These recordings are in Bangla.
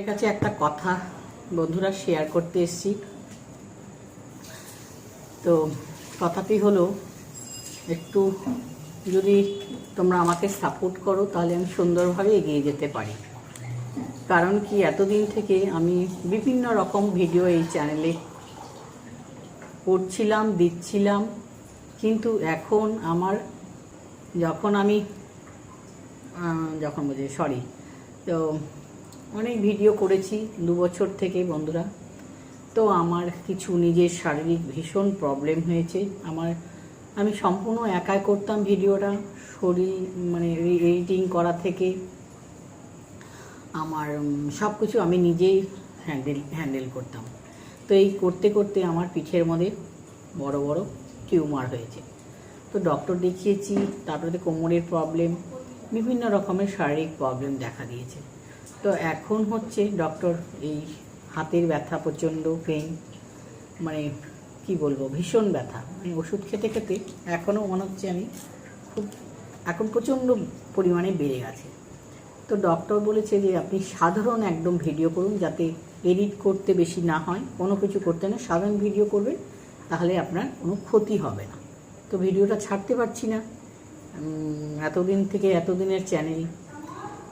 আপনাদের কাছে একটা কথা বন্ধুরা শেয়ার করতে এসেছি। তো কথাটি হলো, একটু যদি তোমরা আমাকে সাপোর্ট করো, তাহলে আমি সুন্দরভাবে এগিয়ে যেতে পারি। কারণ কি, এতদিন থেকে আমি বিভিন্ন রকম ভিডিও এই চ্যানেলে করছিলাম, দিচ্ছিলাম। কিন্তু এখন আমার যখন আমি যখন বলছি সরি তো অনেক ভিডিও করেছি দু বছর থেকে বন্ধুরা। তো আমার কিছু নিজের শারীরিক ভীষণ প্রবলেম হয়েছে। আমার, আমি সম্পূর্ণ একাই করতাম ভিডিওটা, শরীর মানে এডিটিং করা থেকে। আমার সব কিছু আমি নিজেই হ্যান্ডেল হ্যান্ডেল করতাম। তো এই করতে করতে আমার পিঠের মধ্যে বড় বড় টিউমার হয়েছে। তো ডক্টর দেখিয়েছি, তারপরে কোমরের প্রবলেম, বিভিন্ন রকমের শারীরিক প্রবলেম দেখা দিয়েছে। তো এখন হচ্ছে ডক্টর এই হাতের ব্যথা প্রচণ্ড পেন মানে কি বলব, ভীষণ ব্যথা। মানে ওষুধ খেতে খেতে এখনও মনে হচ্ছে আমি খুব, এখন প্রচণ্ড পরিমাণে বেড়ে গেছে। তো ডক্টর বলেছে যে আপনি সাধারণ একদম ভিডিও করুন যাতে এডিট করতে বেশি না হয়, কোনো কিছু করতে না সাধারণ ভিডিও করবেন, তাহলে আপনার কোনো ক্ষতি হবে না। তো ভিডিওটা ছাড়তে পারছি না। এতদিন থেকে এতদিনের চ্যানেল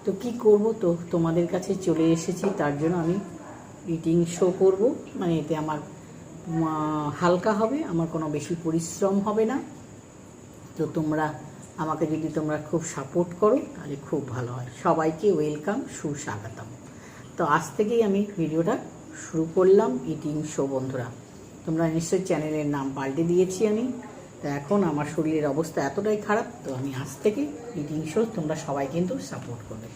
তো কি করব? তো তোমাদের কাছে চলে এসেছি, তার জন্য আমি ইটিং শো করব। মানে এতে আমার হালকা হবে, আমার কোনো বেশি পরিশ্রম হবে না। তো তোমরা, আমাকে যদি তোমরা খুব সাপোর্ট করো, তাহলে খুব ভালো হয়। সবাইকে ওয়েলকাম সুস্বাগতম। তো আজ থেকেই আমি ভিডিওটা শুরু করলাম ইটিং শো বন্ধুরা। তোমরা নিশ্চয়ই চ্যানেলের নাম পাল্টে দিয়েছি আমি। তো এখন আমার শরীরের অবস্থা এতটাই খারাপ, তো আমি আজ থেকে এই জিনিসও তোমরা সবাই কিন্তু সাপোর্ট করবে।